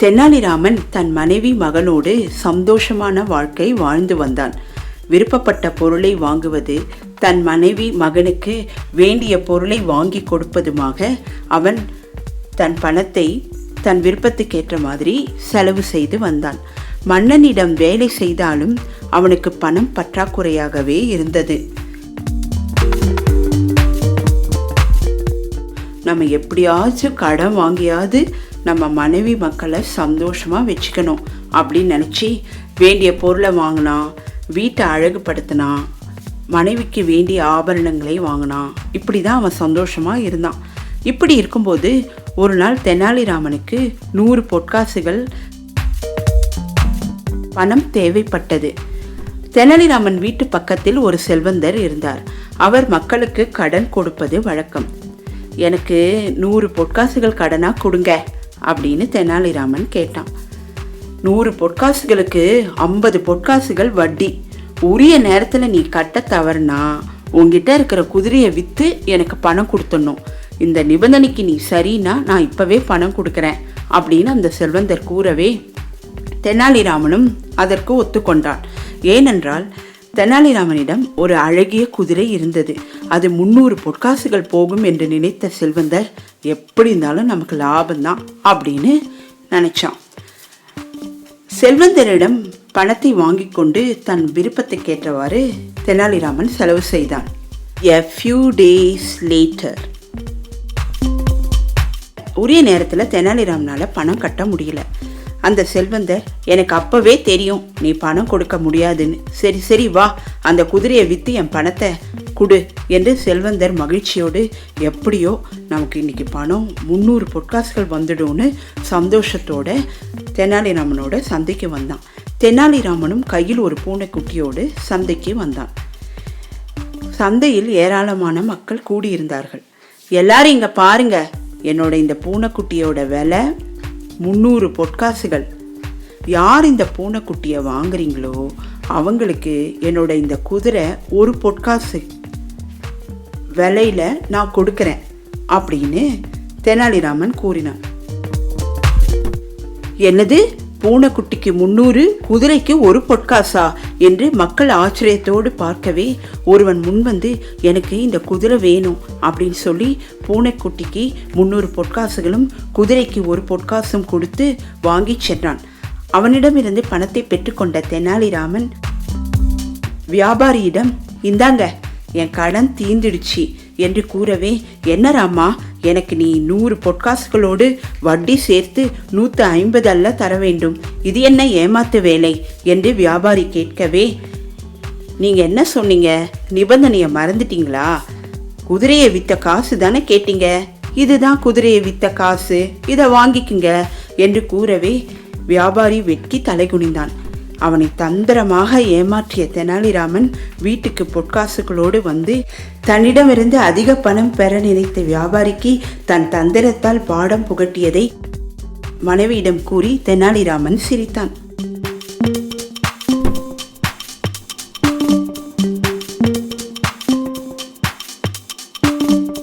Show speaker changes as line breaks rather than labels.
தெனாலிராமன் தன் மனைவி மகனோடு சந்தோஷமான வாழ்க்கை வாழ்ந்து வந்தான். விருப்பப்பட்ட பொருளை வாங்குவது தன் மனைவி மகனுக்கு வேண்டிய பொருளை வாங்கி கொடுப்பதுமாக அவன் தன் பணத்தை தன் விருப்பத்துக்கேற்ற மாதிரி செலவு செய்து வந்தான். மன்னனிடம் வேலை செய்தாலும் அவனுக்கு பணம் பற்றாக்குறையாகவே இருந்தது. நம்ம எப்படியாச்சும் கடன் வாங்கியாவது நம்ம மனைவி மக்களை சந்தோஷமாக வச்சுக்கணும் அப்படின்னு நினச்சி வேண்டிய பொருளை வாங்கினா வீட்டை அழகுபடுத்தினான் மனைவிக்கு வேண்டிய ஆபரணங்களை வாங்கினா இப்படி தான் அவன் சந்தோஷமாக இருந்தான். இப்படி இருக்கும்போது ஒரு நாள் தெனாலிராமனுக்கு நூறு பொற்காசுகள் பணம் தேவைப்பட்டது. தெனாலிராமன் வீட்டு பக்கத்தில் ஒரு செல்வந்தர் இருந்தார். அவர் மக்களுக்கு கடன் கொடுப்பது வழக்கம். எனக்கு நூறு பொற்காசுகள் கடனாக கொடுங்க. அப்படின்னு தெனாலிராமன் கேட்டான். நூறு பொட்காசுகளுக்கு ஐம்பது பொட்காசுகள் வட்டி. உரிய நேரத்தில் நீ கட்ட தவறுனா உங்ககிட்ட இருக்கிற குதிரையை விற்று எனக்கு பணம் கொடுத்துடணும். இந்த நிபந்தனைக்கு நீ சரின்னா நான் இப்போவே பணம் கொடுக்குறேன் அப்படின்னு அந்த செல்வந்தர் கூறவே தெனாலிராமனும் அதற்கு ஒத்துக்கொண்டான். ஏனென்றால் தெனாலிராமனிடம் ஒரு அழகிய குதிரை இருந்தது. அது முன்னூறு பொற்காசுகள் போகும் என்று நினைத்த செல்வந்தர் எப்படி இருந்தாலும் நமக்கு லாபம்தான் அப்படின்னு நினைச்சான். செல்வந்தரிடம் பணத்தை வாங்கி கொண்டு தன் விருப்பத்துக்கேற்றவாறு தெனாலிராமன் செலவு செய்தான். எ ஃபியூ டேஸ் லேட்டர் உரிய நேரத்தில் தெனாலிராமனால் பணம் கட்ட முடியல. அந்த செல்வந்தர் எனக்கு அப்பவே தெரியும் நீ பணம் கொடுக்க முடியாதுன்னு. சரி சரி வா. அந்த குதிரையை விற்று என் பணத்தை கொடு என்று செல்வந்தர் மகிழ்ச்சியோடு எப்படியோ நமக்கு இன்னைக்கு பணம் முந்நூறு பொற்காசுகள் வந்துடும்னு சந்தோஷத்தோட தெனாலிராமனோட சந்தைக்கு வந்தான். தெனாலிராமனும் கையில் ஒரு பூனைக்குட்டியோடு சந்தைக்கு வந்தான். சந்தையில் ஏராளமான மக்கள் கூடியிருந்தார்கள். எல்லாரும் இங்கே பாருங்க என்னோட இந்த பூனைக்குட்டியோட விலை முந்நூறு பொற்காசுகள். யார் இந்த பூனைக்குட்டியை வாங்குறீங்களோ அவங்களுக்கு என்னோட இந்த குதிரை ஒரு பொற்காசு. விலையில் நான் கொடுக்குறேன் அப்படின்னு தெனாலிராமன் கூறினான். என்னது? பூனைக்குட்டிக்கு முன்னூறு குதிரைக்கு ஒரு பொற்காசா என்று மக்கள் ஆச்சரியத்தோடு பார்க்கவே ஒருவன் முன்வந்து எனக்கு இந்த குதிரை வேணும் அப்படின்னு சொல்லி பூனைக்குட்டிக்கு முன்னூறு பொற்காசுகளும் குதிரைக்கு ஒரு பொற்காசும் கொடுத்து வாங்கி சென்றான். அவனிடமிருந்து பணத்தை பெற்றுக்கொண்ட தெனாலிராமன் வியாபாரியிடம் இந்தாங்க என் கடன் தீந்துடுச்சு என்று கூறவே என்ன ராமா எனக்கு நீ நூறு பொற்காசுகளோடு வட்டி சேர்த்து நூற்று ஐம்பது அல்ல தர வேண்டும். இது என்ன ஏமாத்து வேலை என்று வியாபாரி கேட்கவே நீங்கள் என்ன சொன்னீங்க? நிபந்தனையை மறந்துட்டீங்களா? குதிரையை விற்ற காசு தானே கேட்டீங்க? இதுதான் குதிரையை விற்ற காசு. இதை வாங்கிக்குங்க என்று கூறவே வியாபாரி வெட்கி தலை குனிந்தான் அவனை தந்திரமாக ஏமாற்றிய தெனாலிராமன் வீட்டுக்கு பொற்காசுகளோடு வந்து தன்னிடமிருந்து அதிக பணம் பெற நினைத்த வியாபாரிக்கு தன் தந்திரத்தால் பாடம் புகட்டியதை மனைவியிடம் கூறி தெனாலிராமன் சிரித்தான்.